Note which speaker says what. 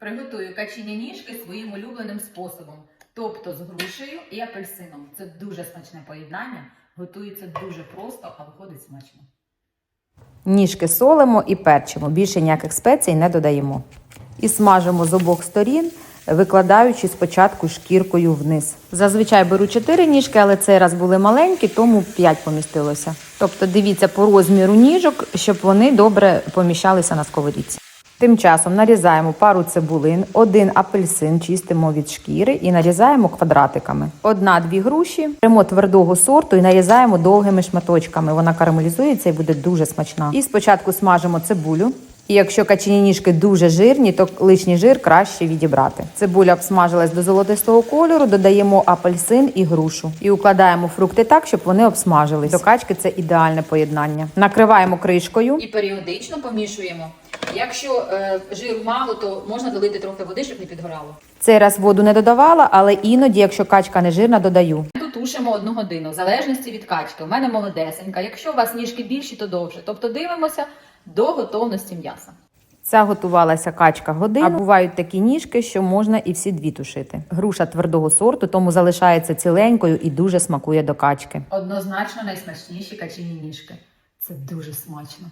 Speaker 1: Приготую качині ніжки своїм улюбленим способом, тобто з грушею і апельсином. Це дуже смачне поєднання, готується дуже просто, а виходить смачно.
Speaker 2: Ніжки солимо і перчимо, більше ніяких спецій не додаємо. І смажимо з обох сторін, викладаючи спочатку шкіркою вниз. Зазвичай беру 4 ніжки, але цей раз були маленькі, тому 5 помістилося. Тобто дивіться по розміру ніжок, щоб вони добре поміщалися на сковорідці. Тим часом нарізаємо пару цибулин, один апельсин чистимо від шкіри і нарізаємо квадратиками. Одна-дві груші, беремо твердого сорту і нарізаємо довгими шматочками. Вона карамелізується і буде дуже смачна. І спочатку смажимо цибулю. І якщо качені ніжки дуже жирні, то лишній жир краще відібрати. Цибуля обсмажилась до золотистого кольору, додаємо апельсин і грушу і укладаємо фрукти так, щоб вони обсмажились. До качки це ідеальне поєднання. Накриваємо кришкою.
Speaker 1: І періодично помішуємо. Якщо е, жиру мало, то можна долити трохи води, щоб не підгорало.
Speaker 2: Цей раз воду не додавала, але іноді, якщо качка не жирна, додаю.
Speaker 1: Тут тушимо одну годину, в залежності від качки. У мене молодесенька. Якщо у вас ніжки більші, то довше. Тобто дивимося до готовності м'яса.
Speaker 2: Ця готувалася качка годину. А бувають такі ніжки, що можна і всі дві тушити. Груша твердого сорту, тому залишається ціленькою і дуже смакує до качки.
Speaker 1: Однозначно найсмачніші качині ніжки. Це дуже смачно.